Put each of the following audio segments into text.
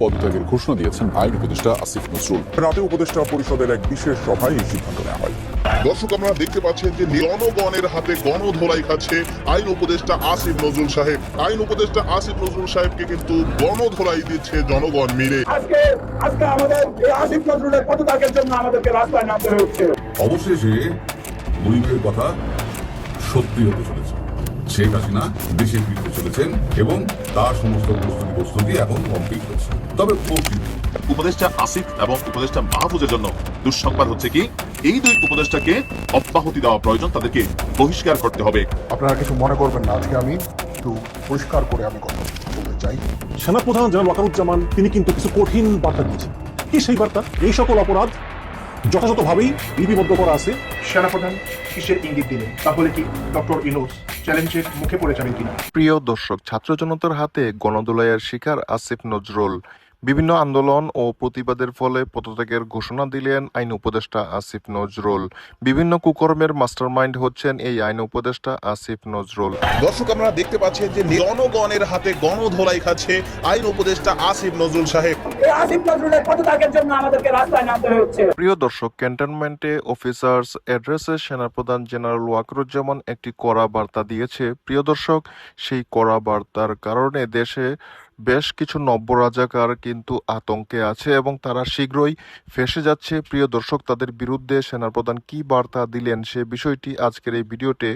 পদত্যাগের ঘোষণা দিয়েছেন আইন উপদেষ্টা আসিফ নজরুল। রাতে উপদেষ্টা পরিষদের এক বিশেষ সভায় এই সিদ্ধান্ত নেওয়া হয়। দর্শক আপনারা দেখতে পাচ্ছেন যে জনগণের হাতে গণধোলাই খাচ্ছে আইন উপদেষ্টা আসিফ নজরুল সাহেব। আইন উপদেষ্টা আসিফ নজরুল সাহেবকে কিন্তু গণধোলাই দিচ্ছে জনগণ মিলে। আজকে আজকে আমাদের আসিফ নজরুলের পদত্যাগের জন্য আমাদেরকে রাস্তায় নামতে হচ্ছে অবশেষে গরিবের কথা সত্যি হতে চলেছে। শেখ হাসিনা দেশে ফিরতে চলেছেন এবং তার সমস্ত প্রস্তুতি প্রস্তুতি এখন কমপ্লিট হচ্ছে। তবে উপদেষ্টা আসিফ এবং উপদেষ্টা মাহফুজের জন্য দুঃসংবাদ হচ্ছে কি এই দুই উপদেষ্টাকে অব্যাহতি দেওয়া প্রয়োজন তাদেরকে বহিষ্কার করতে হবে। আপনারা কিছু মনে করবেন না আজকে আমি একটু পরিষ্কার করে আমি কথা বলতে চাই। সেনাপ্রধান জেনারেল ওয়াকারুজ্জামান তিনি কিন্তু কিছু কঠিন বার্তা দিয়েছেন। কি সেই বার্তা? এই সকল অপরাধ যথাযথভাবেই লিপিবদ্ধ করা আছে। সেনাপ্রধান কিসের ইঙ্গিত দিলেন? তাহলে কি ডক্টর ইনোস চ্যালেঞ্জের মুখে পড়ে যাবেন কিনা? প্রিয় দর্শক ছাত্র জনতার হাতে গণদোলাইয়ের শিকার আসিফ নজরুল। বিভিন্ন আন্দোলন ও প্রতিবাদের ফলে পদত্যাগের ঘোষণা দিলেন আইন উপদেষ্টা আসিফ নজরুল। বিভিন্ন কুকর্মের মাস্টারমাইন্ড হচ্ছেন এই আইন উপদেষ্টা আসিফ নজরুল। দর্শক আমরা দেখতে পাচ্ছেন যে জনগণের হাতে গণধোলাই খাচ্ছে আইন উপদেষ্টা আসিফ নজরুল সাহেব। এই আসিফ নজরুলের পদত্যাগের জন্য আমাদেরকে রাস্তায় নামতে হচ্ছে। প্রিয় দর্শক ক্যান্টনমেন্টে অফিসার্স অ্যাড্রেসে সেনাপ্রধান জেনারেল ওয়াকরুজ্জামান একটি কড়া বার্তা দিয়েছে। প্রিয় দর্শক সেই কড়া বার্তার কারণে দেশে বেশ কিছু নব্য রাজাকার কিন্তু আতঙ্কে আছে এবং তারা শীঘ্রই ফেসে যাচ্ছে। প্রিয় দর্শক, তাদের বিরুদ্ধে সেনাপ্রধান কি বার্তা দিলেন সে বিষয়টি আজকের এই ভিডিওতে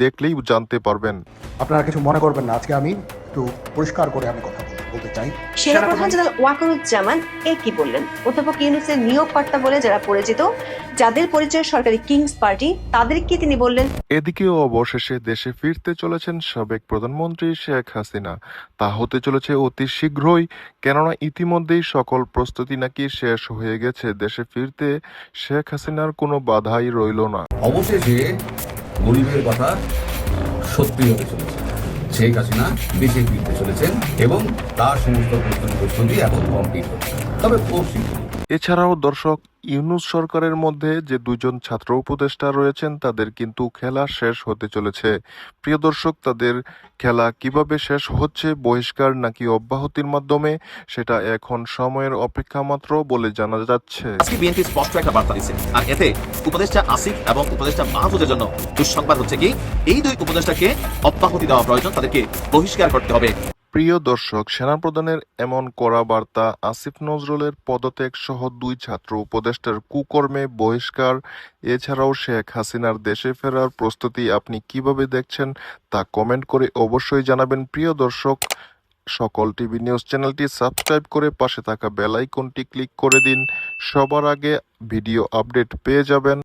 দেখলেই জানতে পারবেন। আপনারা কিছু মনে করবেন না। আজকে আমি একটু পরিষ্কার করে আমি কথা বলতে- চাই। সেনাপ্রধান জেনারেল ওয়াকারুজ্জামান এ কি বললেন? অধ্যাপক ইউনুসের নিয়োগকর্তা বলে যারা পরিচিত যাদের পরিচয় সরকারি কিংস পার্টি তাদেরকে তিনি বললেন? এদিকেও অবশেষে দেশে ফিরতে চলেছেন সাবেক প্রধানমন্ত্রী শেখ হাসিনা। তা হতে চলেছে অতি শীঘ্রই কেননা ইতিমধ্যেই সকল প্রস্তুতি নাকি শেষ হয়ে গেছে। দেশে ফিরতে শেখ হাসিনার কোনো বাধাই রইল না। অবশেষে গরিবের কথা সত্যি হতে চলেছে। শেখ হাসিনা ফিরতে চলেছেন এবং তার সমস্ত প্রস্তুতি এখন কমপ্লিট হচ্ছে তবে প্রস্তুতি এছাড়াও দর্শক, ইউনুস সরকারের মধ্যে যে দুজন ছাত্র উপদেষ্টা রয়েছেন, তাদের কিন্তু খেলা শেষ হতে চলেছে। প্রিয় দর্শক, তাদের খেলা কীভাবে শেষ হচ্ছে, বহিষ্কার নাকি অব্যাহতির মাধ্যমে, সেটা এখন সময়ের অপেক্ষা মাত্র বলে জানা যাচ্ছে। বিএনপি স্পষ্ট একটা বার্তা দিচ্ছে। আর এতে উপদেষ্টা আসিফ এবং উপদেষ্টা মাহফুজের জন্য দুঃসংবাদ হচ্ছে কি, এই দুই উপদেষ্টাকে অব্যাহতি দেওয়া প্রয়োজন, তাদেরকে বহিষ্কার করতে হবে। প্রিয় দর্শক, সেনাপ্রধানের এমন কড়া বার্তা আসিফ নজরুলের পদত্যাগ সহ দুই ছাত্র উপদেষ্টার কুকর্মে বহিষ্কার। এছাড়াও শেখ হাসিনার দেশে ফেরার প্রস্তুতি আপনি কীভাবে দেখছেন তা কমেন্ট করে অবশ্যই জানাবেন। প্রিয় দর্শক, সকল টিভি নিউজ চ্যানেলটি সাবস্ক্রাইব করে পাশে থাকা বেল আইকনটি ক্লিক করে দিন। সবার আগে ভিডিও আপডেট পেয়ে যাবেন।